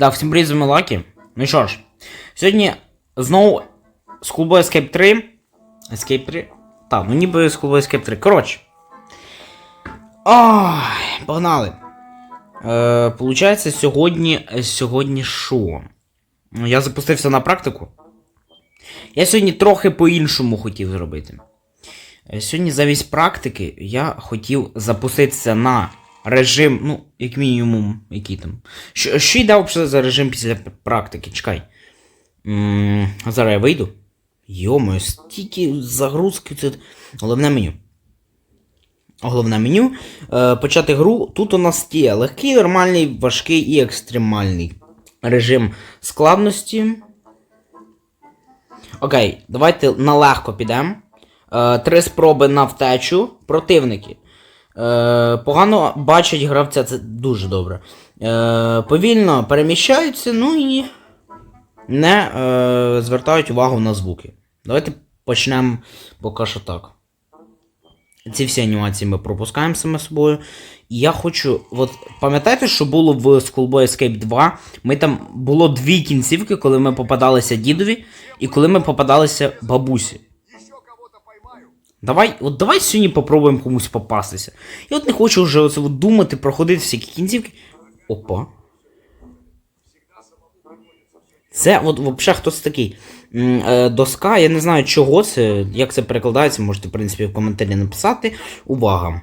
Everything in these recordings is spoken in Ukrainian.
Так, всім привіт, з вами Лакі. Ну що ж, сьогодні знову з клубу Escape 3. Escape 3? Так, ну ніби з клубу Escape 3. Коротше. Ой, погнали. Е, Получається, сьогодні. Сьогодні що? Ну, Я запустився на практику. Я сьогодні трохи по-іншому хотів зробити. Е, Сьогодні замість практики я хотів запуститися на режим, ну, як мінімум, який там. Що, що йде взагалі за режим після практики? Чекай. м зараз я вийду. Йомою, стільки загрузки це. Головне меню. Головне меню. Е, почати гру. Тут у нас є легкий, нормальний, важкий і екстремальний режим складності. Окей, давайте на легко підемо. Е, три спроби на втечу. Противники. Е, погано бачать гравця, це дуже добре. Е, повільно переміщаються, ну і не е, звертають увагу на звуки. Давайте почнемо поки що так. Ці всі анімації ми пропускаємо саме собою. І я хочу. От пам'ятаєте, що було в Schoolboy Escape 2? Ми там було дві кінцівки, коли ми попадалися дідові, і коли ми попадалися бабусі. Давай, от давай сьогодні попробуємо комусь попастися. Я от не хочу вже оце от думати, проходити всякі кінцівки. Опа. Це от взагалі хтось такий. Е, Доска, я не знаю чого це, як це перекладається, можете, в принципі, в коментарі написати. Увага.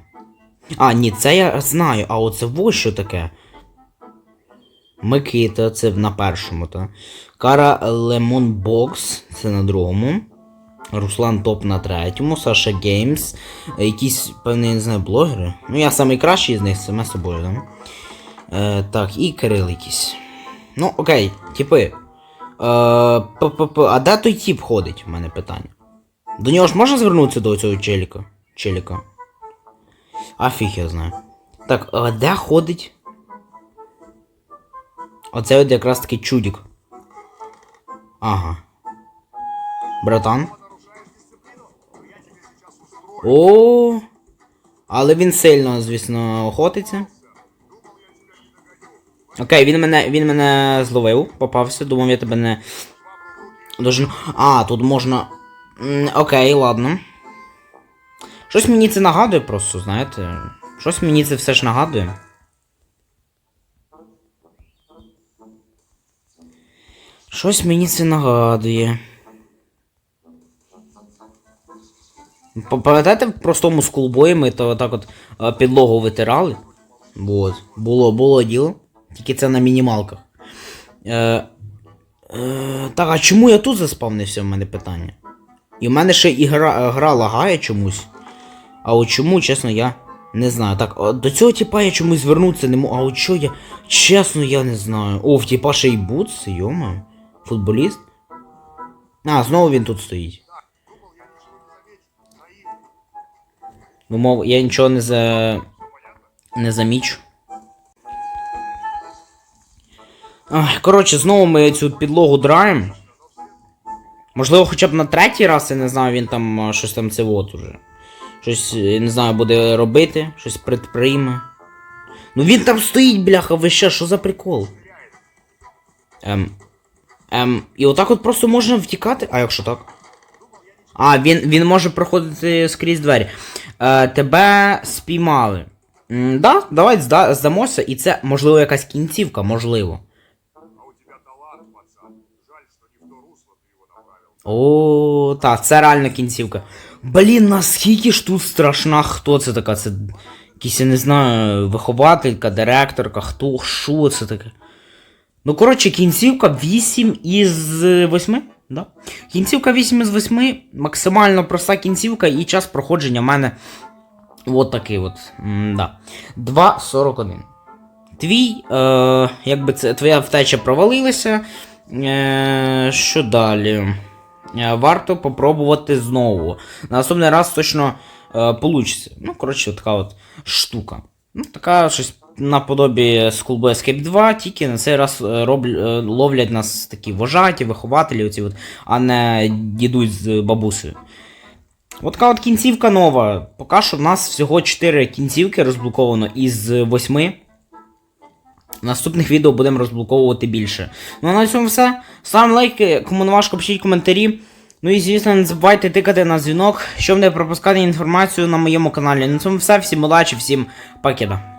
А, ні, це я знаю, а оце ось що таке. Микита, це на першому, та. Кара Лемон Бокс, це на другому. Руслан Топ на третьому, Саша Геймс, якісь, певний, не знаю, блогери. Ну, я найкращий з них, саме собою, да? Е, так, і Кирил якийсь. Ну, окей, типи. Е, а де той тіп ходить? У мене питання. До нього ж можна звернутися до цього челіка? Челіка. А я знаю. Так, а де ходить? Оце от якраз таки чудік. Ага. Братан. О, але він сильно, звісно, охотиться. Окей, він мене він мене зловив, попався, думав, я тебе не. Должен... А, тут можна. Окей, ладно. Щось мені це нагадує просто, знаєте. Щось мені це все ж нагадує. Щось мені це нагадує. Пам'ятаєте, в простому скулбої ми то так от е, підлогу витирали? Вот. Було, було діло. Тільки це на мінімалках. Е, е, так, а чому я тут заспавнився, в мене питання? І в мене ще і гра, гра лагає чомусь. А от чому, чесно, я не знаю. Так, до цього типа я чомусь звернутися не можу. А от що я. Чесно, я не знаю. О, в типа ще й бутс, йома. Футболіст. А, знову він тут стоїть. Ну, мов, я нічого не за. не замічу. Ах, коротше, знову ми цю підлогу драємо. Можливо, хоча б на третій раз, я не знаю, він там щось там це от уже. Щось, я не знаю, буде робити, щось предприйме. Ну він там стоїть, бляха, ви ще, що за прикол? Ем. Ем. І отак от просто можна втікати. А якщо так? А, він, він може проходити скрізь двері. Е, тебе спіймали. М, да, давай зда, здамося, і це, можливо, якась кінцівка, можливо. А у тебя талант, пацан. Жаль, что не русло ты его направил. О, так, це реально кінцівка. Блін, наскільки ж тут страшна, хто це така? Це якийсь, я не знаю, вихователька, директорка, хто, що це таке? Ну, коротше, кінцівка 8 із 8. Да? Кінцівка 8 із 8, максимально проста кінцівка, і час проходження в мене от такий от. М-да. 2.41. Твій, е, якби це твоя втеча провалилася. Е, що далі? Е, варто попробувати знову. На наступний раз точно е, получиться. Ну, коротше, така от штука. Ну, така щось наподобі Schoolboy Escape 2, тільки на цей раз е, роб, е, ловлять нас такі вожаті, вихователі, оці от, а не дідусь з бабусею. От така от кінцівка нова. Поки що в нас всього 4 кінцівки розблоковано із 8. В наступних відео будемо розблоковувати більше. Ну а на цьому все. Ставимо лайки, кому не важко, пишіть коментарі. Ну і звісно, не забувайте тикати на дзвінок, щоб не пропускати інформацію на моєму каналі. На цьому все. Всім удачі, всім пакета.